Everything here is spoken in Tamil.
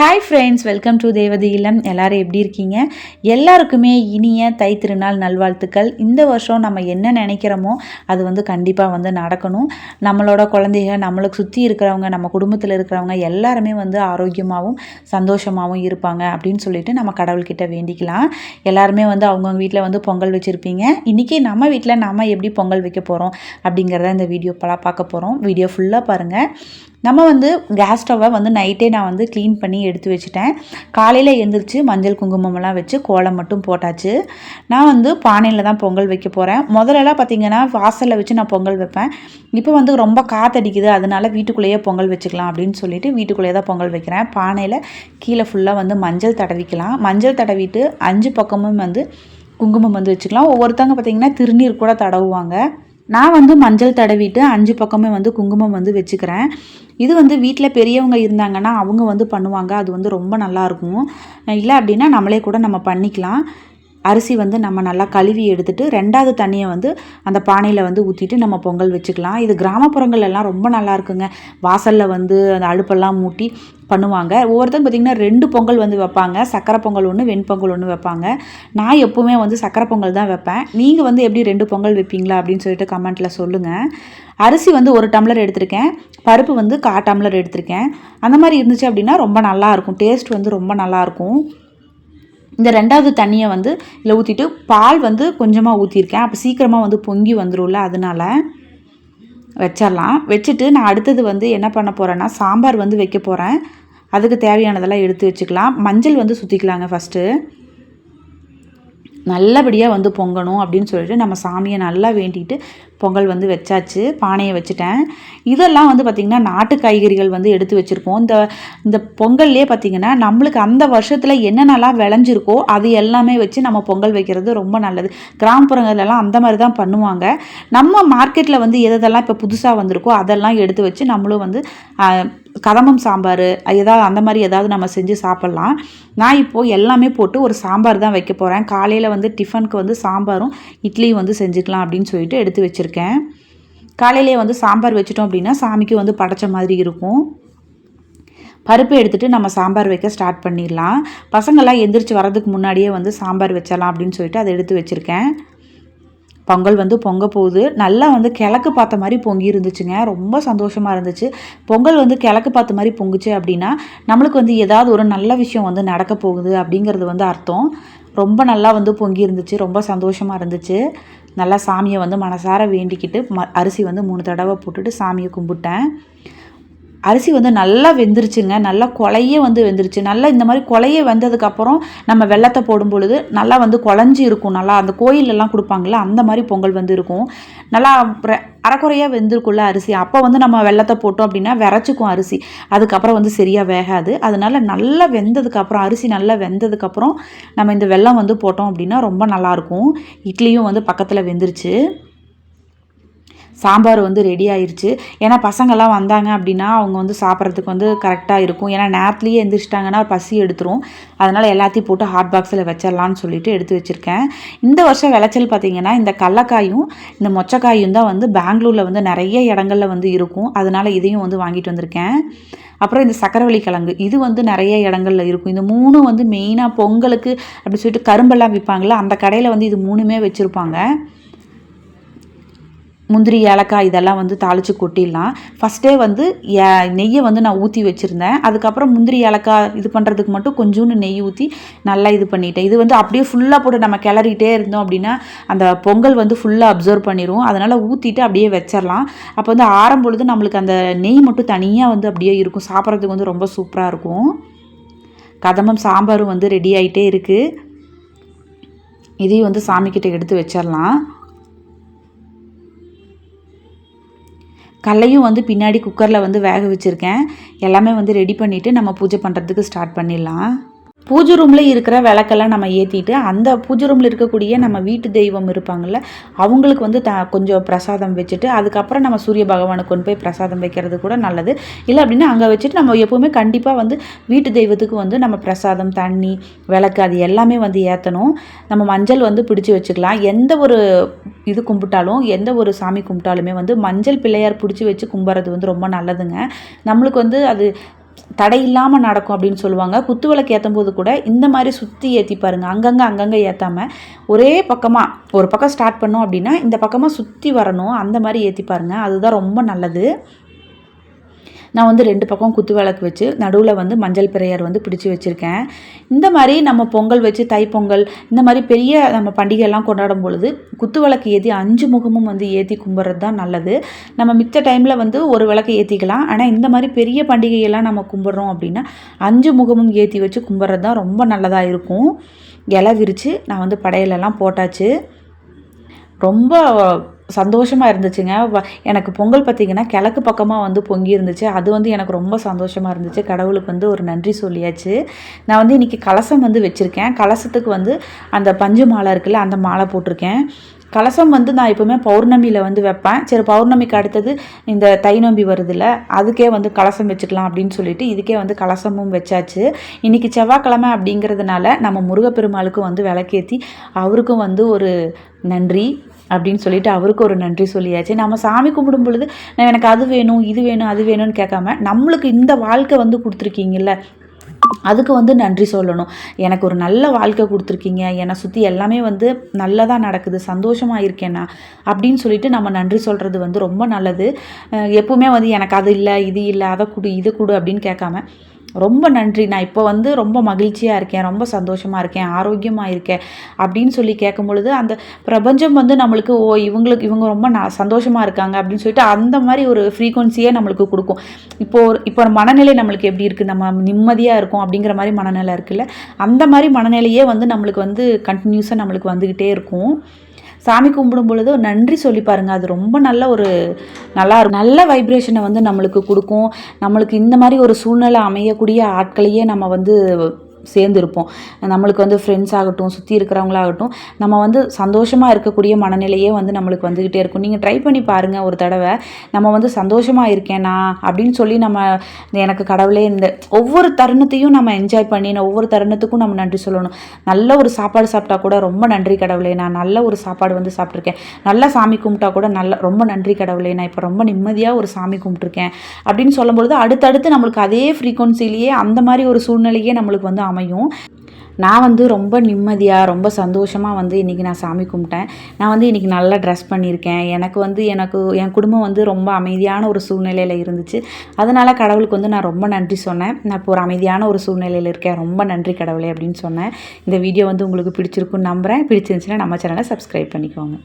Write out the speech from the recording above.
Hi friends welcome to Devathi இல்லம் எல்லோரும் எப்படி இருக்கீங்க? எல்லாருக்குமே இனிய தை திருநாள் நல்வாழ்த்துக்கள். இந்த வருஷம் நம்ம என்ன நினைக்கிறோமோ அது வந்து கண்டிப்பாக வந்து நடக்கணும். நம்மளோட குழந்தைங்க நம்மளுக்கு சுற்றி இருக்கிறவங்க நம்ம குடும்பத்தில் இருக்கிறவங்க எல்லாருமே வந்து ஆரோக்கியமாகவும் சந்தோஷமாகவும் இருப்பாங்க அப்படின்னு சொல்லிட்டு நம்ம கடவுள்கிட்ட வேண்டிக்கலாம். எல்லாருமே வந்து அவங்கவுங்க வீட்டில் வந்து பொங்கல் வச்சுருப்பீங்க. இன்றைக்கி நம்ம வீட்டில் நம்ம எப்படி பொங்கல் வைக்க போகிறோம் அப்படிங்கிறத இந்த வீடியோ பலாம் பார்க்க போகிறோம் வீடியோ ஃபுல்லாக பாருங்கள் நம்ம வந்து கேஸ் ஸ்டவ்வை வந்து நைட்டே நான் வந்து க்ளீன் பண்ணி எடுத்து வச்சுட்டேன். காலையில் எழுந்திரிச்சு மஞ்சள் குங்குமம்லாம் வச்சு கோலம் மட்டும் போட்டாச்சு. நான் வந்து பானையில் தான் பொங்கல் வைக்க போகிறேன் முதல்லலாம் பார்த்திங்கன்னா வாசலில் வச்சு நான் பொங்கல் வைப்பேன். இப்போ வந்து ரொம்ப காற்றடிக்குது அதனால வீட்டுக்குள்ளேயே பொங்கல் வச்சுக்கலாம் அப்படின்னு சொல்லிட்டு வீட்டுக்குள்ளேயே தான் பொங்கல் வைக்கிறேன். பானையில் கீழே ஃபுல்லாக வந்து மஞ்சள் தடவிக்கலாம். மஞ்சள் தடவிட்டு அஞ்சு பக்கமும் வந்து குங்குமம் வந்து வச்சுக்கலாம். ஒவ்வொருத்தவங்க பார்த்திங்கன்னா திருநீர் கூட தடவுவாங்க. நான் வந்து மஞ்சள் தடவிட்டு அஞ்சு பக்கமே வந்து குங்குமம் வந்து வச்சுக்கிறேன். இது வந்து வீட்டில் பெரியவங்க இருந்தாங்கன்னா அவங்க வந்து பண்ணுவாங்க. அது வந்து ரொம்ப நல்லாயிருக்கும் இல்லை அப்படின்னா நம்மளே கூட நம்ம பண்ணிக்கலாம். அரிசி வந்து நம்ம நல்லா கழுவி எடுத்துட்டு ரெண்டாவது தண்ணியை வந்து அந்த பானையில் வந்து ஊற்றிட்டு நம்ம பொங்கல் வச்சுக்கலாம். இது கிராமப்புறங்கள் எல்லாம் ரொம்ப நல்லா இருக்குங்க. வாசலில் வந்து அந்த அடுப்பெல்லாம் மூட்டி பண்ணுவாங்க. ஒவ்வொருத்தரும் பார்த்திங்கன்னா ரெண்டு பொங்கல் வந்து வைப்பாங்க. சக்கரை பொங்கல் ஒன்று வெண்பொங்கல் ஒன்று வைப்பாங்க. நான் எப்போவுமே வந்து சக்கரை பொங்கல் தான் வைப்பேன். நீங்கள் வந்து எப்படி ரெண்டு பொங்கல் வைப்பீங்களா அப்படின்னு சொல்லிட்டு கமெண்ட்டில் சொல்லுங்கள் அரிசி வந்து ஒரு டம்ளர் எடுத்திருக்கேன். பருப்பு வந்து கா டம்ளர் எடுத்திருக்கேன். அந்த மாதிரி இருந்துச்சு அப்படின்னா ரொம்ப நல்லாயிருக்கும் டேஸ்ட் வந்து ரொம்ப நல்லாயிருக்கும் இந்த ரெண்டாவது தண்ணியை வந்து இதில் ஊற்றிட்டு பால் வந்து கொஞ்சமாக ஊற்றிருக்கேன் அப்போ சீக்கிரமாக வந்து பொங்கி வந்துடும்ல அதனால் வச்சிடலாம். வச்சுட்டு நான் அடுத்தது வந்து என்ன பண்ண போகிறேன்னா சாம்பார் வந்து வைக்க போகிறேன் அதுக்கு தேவையானதெல்லாம் எடுத்து வச்சுக்கலாம். மஞ்சள் வந்து சுற்றிக்கலாங்க ஃபஸ்ட்டு நல்லபடியாக வந்து பொங்கணும் அப்படின்னு சொல்லிட்டு நம்ம சாமியை நல்லா வேண்டிட்டு பொங்கல் வந்து வச்சாச்சு. பானையை வச்சுட்டேன். இதெல்லாம் வந்து பார்த்திங்கன்னா நாட்டு காய்கறிகள் வந்து எடுத்து வச்சுருக்கோம் இந்த இந்த பொங்கல்லே பார்த்திங்கன்னா நம்மளுக்கு அந்த வருஷத்தில் என்னென்னலாம் விளைஞ்சிருக்கோ அது எல்லாமே வச்சு நம்ம பொங்கல் வைக்கிறது ரொம்ப நல்லது. கிராமப்புறங்கள்லாம் அந்த மாதிரி தான் பண்ணுவாங்க. நம்ம மார்க்கெட்டில் வந்து எதெல்லாம் இப்போ புதுசாக வந்திருக்கோ அதெல்லாம் எடுத்து வச்சு நம்மளும் வந்து கதம்பம் சாம்பார் ஏதாவது அந்த மாதிரி ஏதாவது நம்ம செஞ்சு சாப்பிட்லாம். நான் இப்போது எல்லாமே போட்டு ஒரு சாம்பார் தான் வைக்க போகிறேன் காலையில் வந்து டிஃபனுக்கு வந்து சாம்பாரும் இட்லியும் வந்து செஞ்சுக்கலாம் அப்படின்னு சொல்லிட்டு எடுத்து வச்சுருக்கேன். காலையிலே வந்து சாம்பார் வச்சிட்டோம் அப்படின்னா சாமிக்கு வந்து படைச்ச மாதிரி இருக்கும். பருப்பு எடுத்துகிட்டு நம்ம சாம்பார் வைக்க ஸ்டார்ட் பண்ணிடலாம். பசங்கள்லாம் எந்திரிச்சு வரதுக்கு முன்னாடியே வந்து சாம்பார் வச்சிடலாம் அப்படின்னு சொல்லிட்டு அதை எடுத்து வச்சுருக்கேன். பொங்கல் வந்து பொங்க போகுது. நல்லா வந்து கிழக்கு பார்த்த மாதிரி பொங்கி இருந்துச்சுங்க. ரொம்ப சந்தோஷமாக இருந்துச்சு. பொங்கல் வந்து கிழக்கு பார்த்த மாதிரி பொங்குச்சு அப்படின்னா நம்மளுக்கு வந்து ஏதாவது ஒரு நல்ல விஷயம் வந்து நடக்க போகுது அப்படிங்கிறது வந்து அர்த்தம். ரொம்ப நல்லா வந்து பொங்கி இருந்துச்சு. ரொம்ப சந்தோஷமாக இருந்துச்சு. நல்லா சாமியை வந்து மனசார வேண்டிக்கிட்டு ம அரிசி வந்து மூணு தடவை போட்டுட்டு சாமியை கும்பிட்டேன். அரிசி வந்து நல்லா வெந்துருச்சுங்க. நல்லா கொலையே வந்து வெந்துருச்சு. நல்லா இந்த மாதிரி கொலையே வெந்ததுக்கப்புறம் நம்ம வெள்ளத்தை போடும் பொழுது நல்லா வந்து குழஞ்சி இருக்கும். நல்லா அந்த கோயிலெல்லாம் கொடுப்பாங்கள்ல அந்த மாதிரி பொங்கல் வந்து இருக்கும். நல்லா அரைக்குறையாக வெந்திருக்குள்ள அரிசி. அப்போ வந்து நம்ம வெள்ளத்தை போட்டோம் அப்படின்னா விரைச்சிக்கும் அரிசி. அதுக்கப்புறம் வந்து சரியாக வேகாது. அதனால நல்லா வெந்ததுக்கப்புறம் அரிசி நல்லா வெந்ததுக்கப்புறம் நம்ம இந்த வெள்ளம் வந்து போட்டோம் அப்படின்னா ரொம்ப நல்லாயிருக்கும் இட்லியும் வந்து பக்கத்தில் வெந்துருச்சு. சாம்பார் வந்து ரெடி ஆயிடுச்சு ஏன்னா பசங்கள்லாம் வந்தாங்க அப்படின்னா அவங்க வந்து சாப்பிட்றதுக்கு வந்து கரெக்டாக இருக்கும். ஏன்னா நேரத்துலேயே எந்திரிச்சிட்டாங்கன்னா பசி எடுத்துரும். அதனால் எல்லாத்தையும் போட்டு ஹாட் பாக்ஸில் வச்சிடலான்னு சொல்லிட்டு எடுத்து வச்சுருக்கேன். இந்த வருஷம் விளைச்சல் பார்த்திங்கன்னா இந்த கடலக்காயும் இந்த மொச்சக்காயும் தான் வந்து பெங்களூரில் வந்து நிறைய இடங்கள்ல வந்து இருக்கும். அதனால் இதையும் வந்து வாங்கிட்டு வந்திருக்கேன். அப்புறம் இந்த சக்கரவள்ளி கிழங்கு. இது வந்து நிறைய இடங்கள்ல இருக்கும். இந்த மூணும் வந்து மெயினாக பொங்கலுக்கு அப்படி சொல்லிட்டு கரும்பெல்லாம் விற்பாங்களா அந்த கடையில் வந்து இது மூணுமே வச்சுருப்பாங்க. முந்திரி ஏலக்காய் இதெல்லாம் வந்து தாளித்து கொட்டிடலாம். ஃபஸ்ட்டே வந்து நெய்யை வந்து நான் ஊற்றி வச்சுருந்தேன். அதுக்கப்புறம் முந்திரி ஏலக்காய் இது பண்ணுறதுக்கு மட்டும் கொஞ்சோண்டு நெய் ஊற்றி நல்லா இது பண்ணிட்டேன். இது வந்து அப்படியே ஃபுல்லாக போட்டு நம்ம கிளறிட்டே இருந்தோம் அப்படின்னா அந்த பொங்கல் வந்து ஃபுல்லாக அப்சர்வ் பண்ணிடும் அதனால் ஊற்றிட்டு அப்படியே வச்சிடலாம். அப்போ வந்து ஆரம்பொழுது நம்மளுக்கு அந்த நெய் மட்டும் தனியாக வந்து அப்படியே இருக்கும். சாப்பிட்றதுக்கு வந்து ரொம்ப சூப்பராக இருக்கும். கதம்பம் சாம்பாரும் வந்து ரெடி ஆகிட்டே இருக்குது இதையும் வந்து சாமிக்கிட்ட எடுத்து வச்சிடலாம். கடலையும் வந்து பின்னாடி குக்கரில் வந்து வேக வச்சுருக்கேன். எல்லாமே வந்து ரெடி பண்ணிவிட்டு நம்ம பூஜை பண்ணுறதுக்கு ஸ்டார்ட் பண்ணிடலாம். பூஜை ரூமில் இருக்கிற விளக்கெல்லாம் நம்ம ஏற்றிட்டு அந்த பூஜை ரூமில் இருக்கக்கூடிய நம்ம வீட்டு தெய்வம் இருப்பாங்கள்ல அவங்களுக்கு வந்து த கொஞ்சம் பிரசாதம் வச்சுட்டு அதுக்கப்புறம் நம்ம சூரிய பகவானுக்கு கொண்டு போய் பிரசாதம் வைக்கிறது கூட நல்லது. இல்லை அப்படின்னா அங்கே வச்சுட்டு நம்ம எப்போவுமே கண்டிப்பாக வந்து வீட்டு தெய்வத்துக்கு வந்து நம்ம பிரசாதம் தண்ணி விளக்கு அது எல்லாமே வந்து ஏற்றணும் நம்ம மஞ்சள் வந்து பிடிச்சி வச்சுக்கலாம். எந்த ஒரு இது கும்பிட்டாலும் எந்த ஒரு சாமி கும்பிட்டாலுமே வந்து மஞ்சள் பிள்ளையார் பிடிச்சி வச்சு கும்பிட்றது வந்து ரொம்ப நல்லதுங்க. நம்மளுக்கு வந்து அது தடை இல்லாமல் நடக்கும் அப்படின்னு சொல்லுவாங்க. குத்து விளக்கு ஏற்றும் போது கூட இந்த மாதிரி சுற்றி ஏற்றி பாருங்கள் அங்கங்கே அங்கங்கே ஏற்றாமல் ஒரே பக்கமாக ஒரு பக்கம் ஸ்டார்ட் பண்ணோம் அப்படின்னா இந்த பக்கமாக சுற்றி வரணும். அந்த மாதிரி ஏற்றி பாருங்கள் அதுதான் ரொம்ப நல்லது. நான் வந்து ரெண்டு பக்கம் குத்து விளக்கு வச்சு நடுவில் வந்து மஞ்சள் பிரையர் வந்து பிடிச்சி வச்சுருக்கேன். இந்த மாதிரி நம்ம பொங்கல் வச்சு தைப்பொங்கல் இந்த மாதிரி பெரிய நம்ம பண்டிகையெல்லாம் கொண்டாடும் பொழுது குத்து விளக்கு ஏற்றி அஞ்சு முகமும் வந்து ஏற்றி கும்பிட்றது தான் நல்லது. நம்ம மித்த டைமில் வந்து ஒரு விளக்கு ஏற்றிக்கலாம் ஆனால் இந்த மாதிரி பெரிய பண்டிகையெல்லாம் நம்ம கும்பிட்றோம் அப்படின்னா அஞ்சு முகமும் ஏற்றி வச்சு கும்பிட்றது தான் ரொம்ப நல்லதாக இருக்கும். இலை விரித்து நான் வந்து படையலெல்லாம் போட்டாச்சு. ரொம்ப சந்தோஷமாக இருந்துச்சுங்க. எனக்கு பொங்கல் பார்த்திங்கன்னா கிழக்கு பக்கமாக வந்து பொங்கி இருந்துச்சு. அது வந்து எனக்கு ரொம்ப சந்தோஷமாக இருந்துச்சு. கடவுளுக்கு வந்து ஒரு நன்றி சொல்லியாச்சு. நான் வந்து இன்றைக்கி கலசம் வந்து வச்சுருக்கேன். கலசத்துக்கு வந்து அந்த பஞ்சு மாலை இருக்குல்ல அந்த மாலை போட்டிருக்கேன். கலசம் வந்து நான் எப்போவுமே பௌர்ணமியில் வந்து வைப்பேன். சரி பௌர்ணமிக்கு அடுத்தது இந்த தை நோம்பி வருதுல்ல அதுக்கே வந்து கலசம் வச்சுக்கலாம் அப்படின்னு சொல்லிட்டு இதுக்கே வந்து கலசமும் வச்சாச்சு. இன்றைக்கி செவ்வாய்க்கிழமை அப்படிங்கிறதுனால நம்ம முருகப்பெருமாளுக்கும் வந்து விளக்கேற்றி அவருக்கும் வந்து ஒரு நன்றி அப்படின்னு சொல்லிட்டு அவருக்கு ஒரு நன்றி சொல்லியாச்சு. நம்ம சாமி கும்பிடும் பொழுது எனக்கு அது வேணும் இது வேணும் அது வேணும்னு கேட்காம நம்மளுக்கு இந்த வாழ்க்கை வந்து கொடுத்துருக்கீங்கல்ல அதுக்கு வந்து நன்றி சொல்லணும். எனக்கு ஒரு நல்ல வாழ்க்கை கொடுத்துருக்கீங்க. என்னை சுற்றி எல்லாமே வந்து நல்லதாக நடக்குது சந்தோஷமாக இருக்கேன்னா அப்படின்னு சொல்லிட்டு நம்ம நன்றி சொல்கிறது வந்து ரொம்ப நல்லது. எப்பவுமே வந்து எனக்கு அது இல்லை இது இல்லை அதை கொடு இது கொடு அப்படின்னு கேட்காம ரொம்ப நன்றி. நான் இப்போ வந்து ரொம்ப மகிழ்ச்சியாக இருக்கேன். ரொம்ப சந்தோஷமாக இருக்கேன். ஆரோக்கியமாக இருக்கேன் அப்படின்னு சொல்லி கேட்கும் பொழுது அந்த பிரபஞ்சம் வந்து நம்மளுக்கு ஓ இவங்களுக்கு இவங்க ரொம்ப நான் சந்தோஷமாக இருக்காங்க அப்படின்னு சொல்லிட்டு அந்த மாதிரி ஒரு ஃப்ரீக்குவன்சியே நம்மளுக்கு கொடுக்கும். இப்போது இப்போ மனநிலை நம்மளுக்கு எப்படி இருக்குது நம்ம நிம்மதியாக இருக்கும் அப்படிங்கிற மாதிரி மனநிலை இருக்குல்ல? அந்த மாதிரி மனநிலையே வந்து நம்மளுக்கு வந்து கண்டினியூஸாக நம்மளுக்கு வந்துக்கிட்டே இருக்கும். சாமி கும்பிடும் பொழுது நன்றி சொல்லி பாருங்கள் அது ரொம்ப நல்ல ஒரு நல்லா இருக்கும். நல்ல வைப்ரேஷனை வந்து நம்மளுக்கு கொடுக்கும். நம்மளுக்கு இந்த மாதிரி ஒரு சூழ்நிலை அமையக்கூடிய ஆட்களையே நம்ம வந்து சேர்ந்துருப்போம். நம்மளுக்கு வந்து ஃப்ரெண்ட்ஸ் ஆகட்டும் சுற்றி இருக்கிறவங்களாகட்டும் நம்ம வந்து சந்தோஷமாக இருக்கக்கூடிய மனநிலையே வந்து நம்மளுக்கு வந்துக்கிட்டே இருக்கும். நீங்கள் ட்ரை பண்ணி பாருங்கள் ஒரு தடவை. நம்ம வந்து சந்தோஷமாக இருக்கேனா அப்படின்னு சொல்லி நம்ம எனக்கு கடவுளே இந்த ஒவ்வொரு தருணத்தையும் நம்ம என்ஜாய் பண்ணி ஒவ்வொரு தருணத்துக்கும் நம்ம நன்றி சொல்லணும். நல்ல ஒரு சாப்பாடு சாப்பிட்டா கூட ரொம்ப நன்றி கடவுளே. நான் நல்ல ஒரு சாப்பாடு வந்து சாப்பிட்ருக்கேன் நல்லா சாமி கும்பிட்டா கூட நல்ல ரொம்ப நன்றி கடவுளே. நான் இப்போ ரொம்ப நிம்மதியாக ஒரு சாமி கும்பிட்ருக்கேன் அப்படின்னு சொல்லும்பொழுது அடுத்தடுத்து நம்மளுக்கு அதே ஃப்ரீக்குவன்சிலேயே அந்த மாதிரி ஒரு சூழ்நிலையே நம்மளுக்கு வந்து அமையும். நான் வந்து ரொம்ப நிம்மதியாக ரொம்ப சந்தோஷமாக வந்து இன்றைக்கி நான் சாமி கும்பிட்டேன். நான் வந்து இன்றைக்கி நல்லா ட்ரெஸ் பண்ணியிருக்கேன். எனக்கு வந்து எனக்கு என் குடும்பம் வந்து ரொம்ப அமைதியான ஒரு சூழ்நிலையில் இருந்துச்சு. அதனால் கடவுளுக்கு வந்து நான் ரொம்ப நன்றி சொன்னேன். நான் இப்போ ஒரு அமைதியான ஒரு சூழ்நிலையில் இருக்கேன். ரொம்ப நன்றி கடவுளே அப்படின்னு சொன்னேன். இந்த வீடியோ வந்து உங்களுக்கு பிடிச்சிருக்குன்னு நம்புகிறேன் பிடிச்சிருந்துச்சுன்னா நம்ம சேனலை சப்ஸ்கிரைப் பண்ணிக்கோங்க.